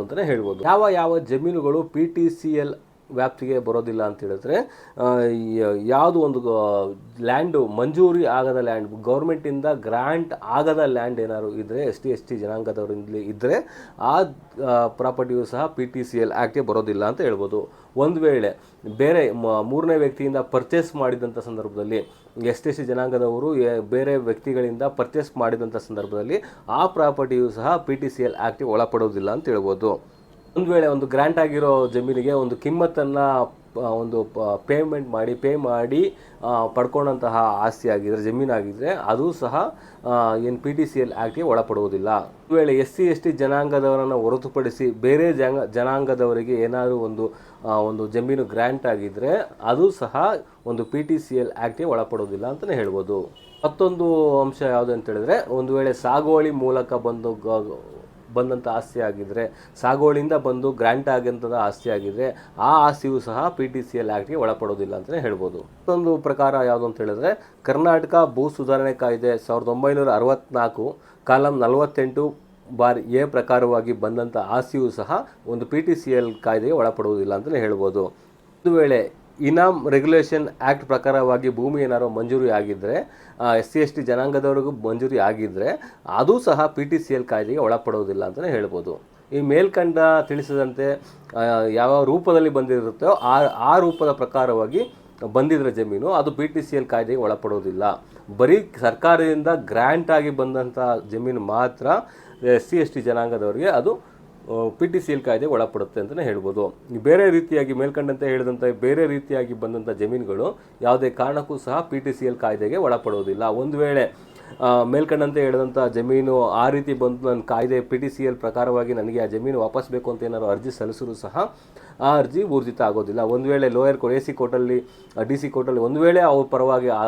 ಅಂತಲೇ ಹೇಳ್ಬೋದು. ಯಾವ ಯಾವ ಜಮೀನುಗಳು ಪಿ ಟಿ ಸಿ ಎಲ್ ವ್ಯಾಪ್ತಿಗೆ ಬರೋದಿಲ್ಲ ಅಂತ ಹೇಳಿದ್ರೆ ಯಾವುದು ಒಂದು ಲ್ಯಾಂಡು ಮಂಜೂರಿ ಆಗದ ಲ್ಯಾಂಡ್, ಗೌರ್ಮೆಂಟಿಂದ ಗ್ರ್ಯಾಂಟ್ ಆಗದ ಲ್ಯಾಂಡ್ ಏನಾದ್ರು ಇದ್ದರೆ ಎಸ್ ಟಿ ಎಸ್ ಟಿ ಜನಾಂಗದವರಿಂದ ಇದ್ದರೆ ಆ ಪ್ರಾಪರ್ಟಿಯು ಸಹ ಪಿ ಟಿ ಸಿ ಎಲ್ ಆ್ಯಕ್ಟ್ಗೆ ಬರೋದಿಲ್ಲ ಅಂತ ಹೇಳ್ಬೋದು. ಒಂದು ವೇಳೆ ಬೇರೆ ಮೂರನೇ ವ್ಯಕ್ತಿಯಿಂದ ಪರ್ಚೇಸ್ ಮಾಡಿದಂಥ ಸಂದರ್ಭದಲ್ಲಿ, ಎಸ್ ಟಿ, ಎಸ್ ಜನಾಂಗದವರು ಬೇರೆ ವ್ಯಕ್ತಿಗಳಿಂದ ಪರ್ಚೇಸ್ ಮಾಡಿದಂಥ ಸಂದರ್ಭದಲ್ಲಿ, ಆ ಪ್ರಾಪರ್ಟಿಯು ಸಹ ಪಿ ಟಿ ಸಿ ಎಲ್ ಆ್ಯಕ್ಟಿಗೆ ಒಳಪಡೋದಿಲ್ಲ ಅಂತ ಹೇಳ್ಬೋದು. ಒಂದು ವೇಳೆ ಒಂದು ಗ್ರ್ಯಾಂಟ್ ಆಗಿರೋ ಜಮೀನಿಗೆ ಒಂದು ಕಿಮ್ಮತ್ತನ್ನು ಒಂದು ಪೇಮೆಂಟ್ ಮಾಡಿ ಪೇ ಮಾಡಿ ಪಡ್ಕೊಂಡಂತಹ ಆಸ್ತಿ ಆಗಿದ್ದರೆ ಜಮೀನಾಗಿದ್ದರೆ ಅದು ಸಹ ಏನು ಪಿ ಟಿ ಸಿ ಎಲ್ ಆ್ಯಕ್ಟ್ಗೆ ಒಳಪಡುವುದಿಲ್ಲ. ಒಂದು ವೇಳೆ ಎಸ್ ಸಿ, ಎಸ್ ಟಿ ಜನಾಂಗದವರನ್ನು ಹೊರತುಪಡಿಸಿ ಬೇರೆ ಜನ, ಜನಾಂಗದವರಿಗೆ ಏನಾದರೂ ಒಂದು ಒಂದು ಜಮೀನು ಗ್ರ್ಯಾಂಟ್ ಆಗಿದ್ದರೆ ಅದು ಸಹ ಒಂದು ಪಿ ಟಿ ಸಿ ಎಲ್ ಆ್ಯಕ್ಟ್ಗೆ ಒಳಪಡುವುದಿಲ್ಲ ಅಂತಲೇ ಹೇಳ್ಬೋದು. ಮತ್ತೊಂದು ಅಂಶ ಯಾವುದು ಅಂತ ಹೇಳಿದ್ರೆ, ಒಂದು ವೇಳೆ ಸಾಗುವಳಿ ಮೂಲಕ ಬಂದು ಬಂದಂಥ ಆಸ್ತಿ ಆಗಿದ್ದರೆ ಸಾಗುವಳಿಯಿಂದ ಬಂದು ಗ್ರ್ಯಾಂಟ್ ಆಗಿದ್ದ ಆಸ್ತಿ ಆಗಿದ್ದರೆ ಆ ಆಸ್ತಿಯು ಸಹ ಪಿ ಟಿ ಸಿ ಎಲ್ ಆ್ಯಕ್ಟ್ಗೆ ಒಳಪಡೋದಿಲ್ಲ ಅಂತಲೇ ಹೇಳ್ಬೋದು. ಮತ್ತೊಂದು ಪ್ರಕಾರ ಯಾವುದು ಅಂತ ಹೇಳಿದ್ರೆ, ಕರ್ನಾಟಕ ಭೂ ಸುಧಾರಣೆ ಕಾಯ್ದೆ ಸಾವಿರದ ಒಂಬೈನೂರ ಅರವತ್ನಾಲ್ಕು, ಕಾಲಂ ನಲವತ್ತೆಂಟು ಬಾರ್ ಎ ಪ್ರಕಾರವಾಗಿ ಬಂದಂಥ ಆಸ್ತಿಯು ಸಹ ಒಂದು ಪಿ ಟಿ ಸಿ ಎಲ್ ಕಾಯ್ದೆಗೆ ಒಳಪಡುವುದಿಲ್ಲ ಅಂತಲೇ ಹೇಳ್ಬೋದು. ಒಂದು ವೇಳೆ ಇನಾಮ್ ರೆಗ್ಯುಲೇಷನ್ ಆ್ಯಕ್ಟ್ ಪ್ರಕಾರವಾಗಿ ಭೂಮಿ ಏನಾದ್ರು ಮಂಜೂರಿ ಆಗಿದ್ದರೆ ಎಸ್ ಸಿ, ಎಸ್ ಟಿ ಜನಾಂಗದವ್ರಿಗೂ ಮಂಜೂರಿ ಆಗಿದ್ದರೆ ಅದು ಸಹ ಪಿ ಟಿ ಸಿ ಎಲ್ ಕಾಯ್ದೆಗೆ ಒಳಪಡೋದಿಲ್ಲ ಅಂತಲೇ ಹೇಳ್ಬೋದು. ಈ ಮೇಲ್ಕಂಡ ತಿಳಿಸಿದಂತೆ ಯಾವ ರೂಪದಲ್ಲಿ ಬಂದಿರುತ್ತೋ ಆ ಆ ರೂಪದ ಪ್ರಕಾರವಾಗಿ ಬಂದಿದ್ರೆ ಜಮೀನು, ಅದು ಪಿ ಟಿ ಸಿ ಎಲ್ ಕಾಯ್ದೆಗೆ ಒಳಪಡೋದಿಲ್ಲ ಬರೀ ಸರ್ಕಾರದಿಂದ ಗ್ರ್ಯಾಂಟ್ ಆಗಿ ಬಂದಂಥ ಜಮೀನು ಮಾತ್ರ ಎಸ್ ಸಿ, ಎಸ್ ಟಿ ಜನಾಂಗದವರಿಗೆ ಅದು ಪಿ ಟಿ ಸಿ ಎಲ್ ಕಾಯ್ದೆ ಒಳಪಡುತ್ತೆ ಅಂತಲೇ ಹೇಳ್ಬೋದು. ಬೇರೆ ರೀತಿಯಾಗಿ ಮೇಲ್ಕಂಡಂತೆ ಹೇಳಿದಂಥ ಬೇರೆ ರೀತಿಯಾಗಿ ಬಂದಂಥ ಜಮೀನುಗಳು ಯಾವುದೇ ಕಾರಣಕ್ಕೂ ಸಹ ಪಿ ಟಿ ಸಿ ಎಲ್ ಕಾಯ್ದೆಗೆ ಒಳಪಡುವುದಿಲ್ಲ. ಒಂದು ವೇಳೆ ಮೇಲ್ಕಂಡಂತೆ ಹೇಳಿದಂಥ ಜಮೀನು ಆ ರೀತಿ ಬಂದು ನನ್ನ ಕಾಯ್ದೆ ಪಿ ಟಿ ಸಿ ಎಲ್ ಪ್ರಕಾರವಾಗಿ ನನಗೆ ಆ ಜಮೀನು ವಾಪಸ್ ಬೇಕು ಅಂತ ಏನಾದ್ರು ಅರ್ಜಿ ಸಲ್ಲಿಸಿದ್ರು ಸಹ ಆ ಅರ್ಜಿ ಊರ್ಜಿತ ಆಗೋದಿಲ್ಲ. ಒಂದು ವೇಳೆ ಲೋಯರ್ ಕೋರ್ಟ್ ಎ ಸಿ ಕೋರ್ಟಲ್ಲಿ ಡಿ ಸಿ ಕೋರ್ಟಲ್ಲಿ ಒಂದು ವೇಳೆ ಅವ್ರ ಪರವಾಗಿ ಆ